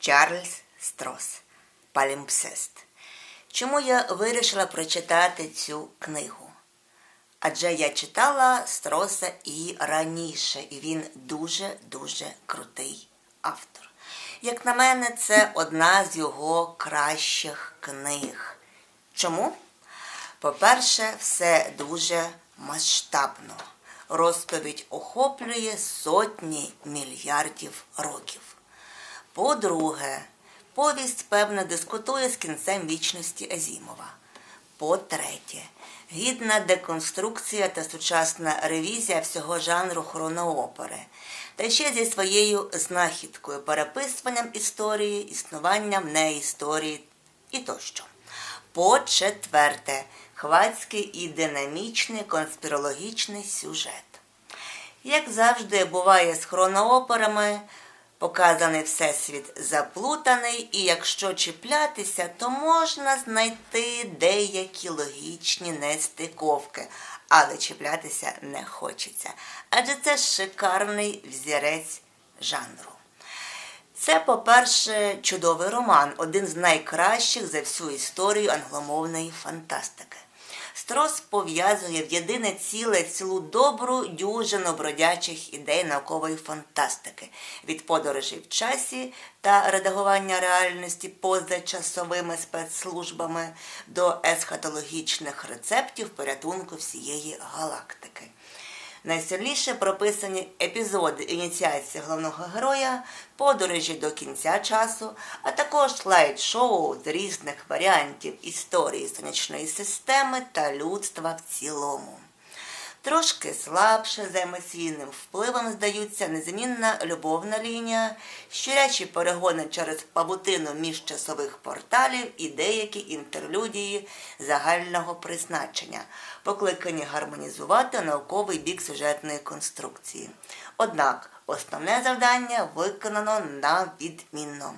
Чарльз Строс Палімпсест. Чому я вирішила прочитати цю книгу? Адже я читала Строса і раніше, і він дуже-дуже крутий автор. Як на мене, це одна з його кращих книг. Чому? По-перше, все дуже масштабно. Розповідь охоплює сотні мільярдів років. По-друге, повість, певно, дискутує з кінцем вічності Азімова. По-третє, гідна деконструкція та сучасна ревізія всього жанру хроноопери, та ще зі своєю знахідкою, переписуванням історії, існуванням неісторії і тощо. По-четверте, хвацький і динамічний конспірологічний сюжет. Як завжди буває з хронооперами, показаний всесвіт заплутаний, і якщо чіплятися, то можна знайти деякі логічні нестиковки, але чіплятися не хочеться. Адже це шикарний взірець жанру. Це, по-перше, чудовий роман, один з найкращих за всю історію англомовної фантастики. Строс пов'язує в єдине ціле цілу добру дюжину бродячих ідей наукової фантастики від подорожей в часі та редагування реальності позачасовими спецслужбами до есхатологічних рецептів порятунку всієї галактики. Найсильніше прописані епізоди ініціації головного героя, подорожі до кінця часу, а також лайт-шоу з різних варіантів історії сонячної системи та людства в цілому. Трошки слабше за емоційним впливом здаються незмінна любовна лінія, щурячі перегони через павутину міжчасових порталів і деякі інтерлюдії загального призначення, покликані гармонізувати науковий бік сюжетної конструкції. Однак основне завдання виконано на відмінно.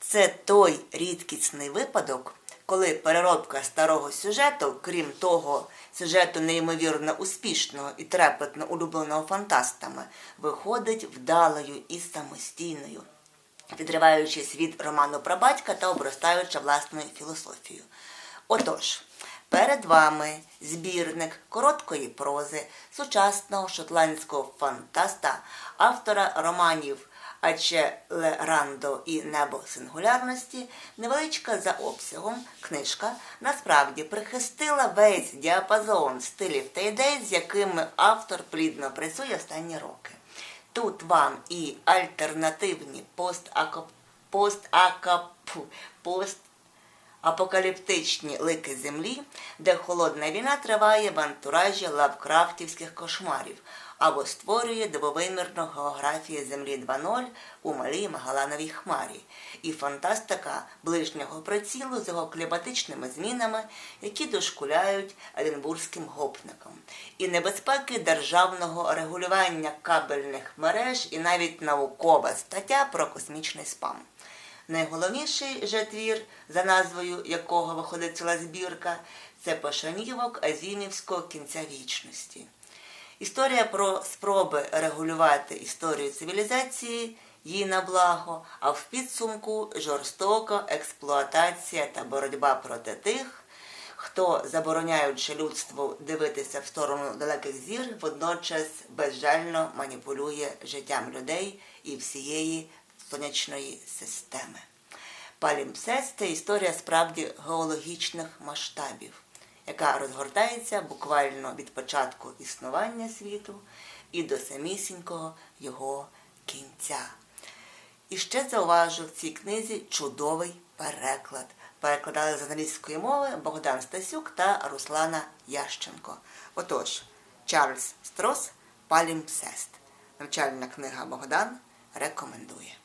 Це той рідкісний випадок, коли переробка старого сюжету, крім того, сюжету неймовірно успішного і трепетно улюбленого фантастами, виходить вдалою і самостійною, відриваючись від роману про батька та обростаючи власною філософією. Отож, перед вами збірник короткої прози сучасного шотландського фантаста, автора романів Аче Лерандо і Небо сингулярності, невеличка за обсягом книжка насправді прихистила весь діапазон стилів та ідей, з якими автор плідно працює останні роки. Тут вам і альтернативні постапокаліптичні лики землі, де холодна війна триває в антуражі лавкрафтівських кошмарів або створює двовимірну географію Землі 2.0 у малій Магалановій хмарі і фантастика ближнього прицілу з його кліматичними змінами, які дошкуляють Единбурзьким гопникам, і небезпеки державного регулювання кабельних мереж, і навіть наукова стаття про космічний спам. Найголовніший же твір, за назвою якого виходить ціла збірка, це пошанівок Азімівського кінця вічності. Історія про спроби регулювати історію цивілізації їй на благо, а в підсумку жорстока експлуатація та боротьба проти тих, хто, забороняючи людству дивитися в сторону далеких зір, водночас безжально маніпулює життям людей і всієї сонячної системи. Палімпсест – це історія справді геологічних масштабів яка розгортається буквально від початку існування світу і до самісінького його кінця. І ще зауважу в цій книзі чудовий переклад. Перекладали з англійської мови Богдан Стасюк та Руслана Ященко. Отож, Чарльз Строс Палімпсест. Навчальна книга Богдан рекомендує.